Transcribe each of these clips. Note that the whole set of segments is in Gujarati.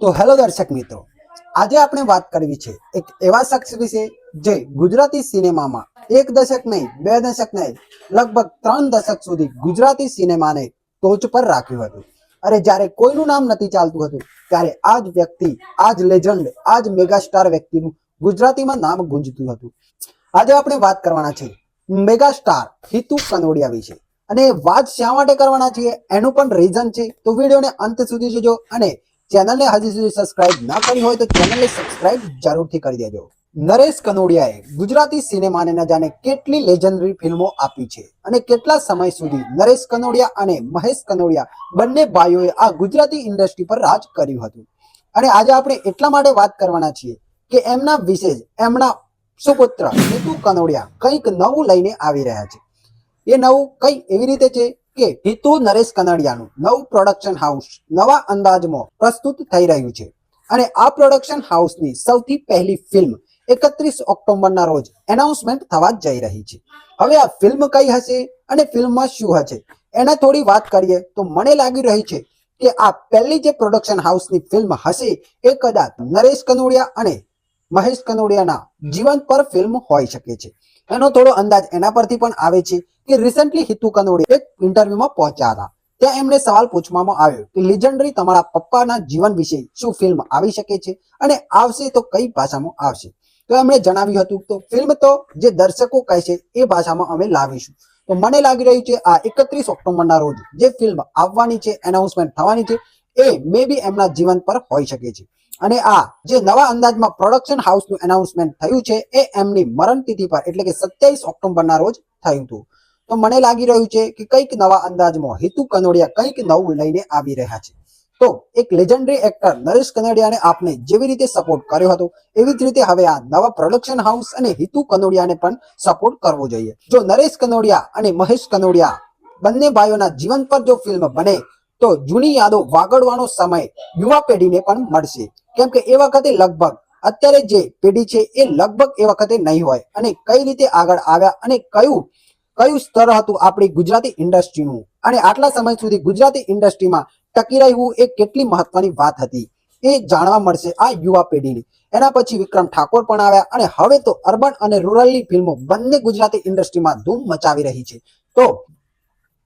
તો હેલો દર્શક મિત્રો, આજે આપણે વાત કરવી છે એક એવા શખ્સ વિશે જે ગુજરાતી સિનેમામાં એક દશક નહીં, બે દશક નહીં, લગભગ ત્રણ દશક સુધી ગુજરાતી સિનેમાને ટોચ પર રાખ્યું હતું. અરે જ્યારે કોઈનું નામ નથી ચાલતું હતું, ત્યારે આ જ વ્યક્તિ, આ જ લેજન્ડ આ જ મેગાસ્ટાર વ્યક્તિનું ગુજરાતીમાં નામ ગુંજતું હતું. આજે આપણે વાત કરવાના છે મેગાસ્ટાર હિતુ કનોડિયા વિશે. અને વાત શા માટે કરવાના છીએ, એનું પણ રીઝન છે, તો વિડીયોને અંત સુધી જોજો અને ચેનલને હજી સુધી સબસ્ક્રાઇબ ના કરી હોય તો ચેનલને સબસ્ક્રાઇબ જરૂરથી કરી દેજો. નરેશ કનોડિયાએ ગુજરાતી સિનેમાને ન જાણે કેટલી લેજન્ડરી ફિલ્મો આપી છે અને કેટલા સમય સુધી નરેશ કનોડિયા અને મહેશ કનોડિયા બંને ભાઈઓએ આ ગુજરાતી ઇન્ડસ્ટ્રી પર રાજ કર્યું હતું. અને આજે આપણે એટલા માટે વાત કરવાના છીએ કે એમના વિશે એમના સુપુત્ર હિતુ કનોડિયા કંઈક નવું લઈને આવી રહ્યા છે. એ નવું કંઈ એવી રીતે છે? કે હિતુ નરેશ કનડિયાનું નવું પ્રોડક્શન હાઉસ નવા અંદાજમાં પ્રસ્તુત થઈ રહ્યું છે. અને આ પ્રોડક્શન હાઉસની સૌથી પહેલી ફિલ્મ એકત્રીસ ઓક્ટોબરના રોજ એનાઉન્સમેન્ટ થવા જઈ રહી છે. હવે આ ફિલ્મ કઈ હશે અને ફિલ્મમાં શું હશે? એના થોડી વાત કરીએ તો મને લાગી રહી છે કે આ પહેલી જે પ્રોડક્શન હાઉસની ફિલ્મ હશે એ કદાચ નરેશ કનોડિયા અને મહેશ કનોડિયાના જીવન પર ફિલ્મ હોઈ શકે છે. એનો થોડો અંદાજ એના પરથી પણ આવે છે કે રિસન્ટલી હિતુ કનોડિયા એક ઇન્ટરવ્યુમાં પહોંચ્યા હતા. ત્યાં એમને સવાલ પૂછવામાં આવ્યો કે, લિજન્ડરી તમારા પપ્પાના જીવન વિશે શું ફિલ્મ આવી શકે છે અને આવશે તો કઈ ભાષામાં આવશે? તો એમણે જણાવ્યું હતું તો ફિલ્મ તો જે દર્શકો કહે છે એ ભાષામાં અમે લાવીશું. તો મને લાગી રહ્યું છે આ એકત્રીસ ઓક્ટોબરના રોજ જે ફિલ્મ આવવાની છે એનાઉન્સમેન્ટ થવાની છે એ મે બી એમના જીવન પર હોઈ શકે છે. અને આ જે નવા અંદાજમાં પ્રોડક્શન હાઉસનું એનાઉન્સમેન્ટ થયું છે, એ એમની મરણ તિથિ પર, એટલે કે સત્યાવીસ ઓક્ટોબરના રોજ થયું હતું. તો મને લાગી રહ્યું છે કે કંઈક નવા અંદાજમાં હિતુ કનોડિયા કંઈક નવું લઈને આવી રહ્યા છે. તો એક લેજન્ડરી એક્ટર નરેશ કનોડિયાને આપને જેવી રીતે સપોર્ટ કર્યો હતો, એવી જ રીતે હવે આ નવા પ્રોડક્શન હાઉસ અને હિતુ કનોડિયાને પણ સપોર્ટ કરવો જોઈએ. જો નરેશ કનોડિયા અને મહેશ કનોડિયા બંને ભાઈઓના જીવન પર જો ફિલ્મ બને તો જૂની યાદો વાગડવાનો સમય યુવા પેઢીને પણ મળશે. કેમ કે એ વખતે લગભગ અત્યારે જે પેઢી છે એ લગભગ એ વખતે નહીં હોય અને કઈ રીતે આગળ આવ્યા અને કયું કયું સ્તર હતું આપણી ગુજરાતી ઇન્ડસ્ટ્રીનું? અને આટલા સમય સુધી ગુજરાતી ઇન્ડસ્ટ્રીમાં ટકી રહેવું એ કેટલી મહત્વની વાત હતી? એ જાણવા મળશે આ યુવા પેઢીને. એના પછી વિક્રમ ઠાકોર પણ આવ્યા અને હવે તો અર્બન અને રૂરલની ફિલ્મો બંને ગુજરાતી ઇન્ડસ્ટ્રીમાં ધૂમ મચાવી રહી છે. તો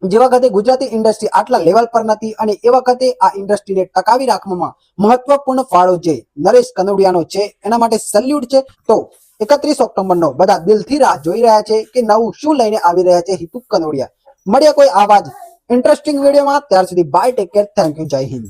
જે વખતે ગુજરાતી ઇન્ડસ્ટ્રી આટલા લેવલ પર નથી અને એ વખતે આ ઇન્ડસ્ટ્રીને ટકાવી રાખવામાં મહત્વપૂર્ણ ફાળો જે નરેશ કનોડિયાનો છે, એના માટે સલ્યુટ છે. તો એકત્રીસ ઓક્ટોબરનો બધા દિલથી રાહ જોઈ રહ્યા છે કે નવું શું લઈને આવી રહ્યા છે હિતુ કનોડિયા મળ્યા કોઈ આવા જ ઇન્ટરેસ્ટિંગ વિડીયોમાં ત્યાર સુધી bye take care thank you Jai Hind.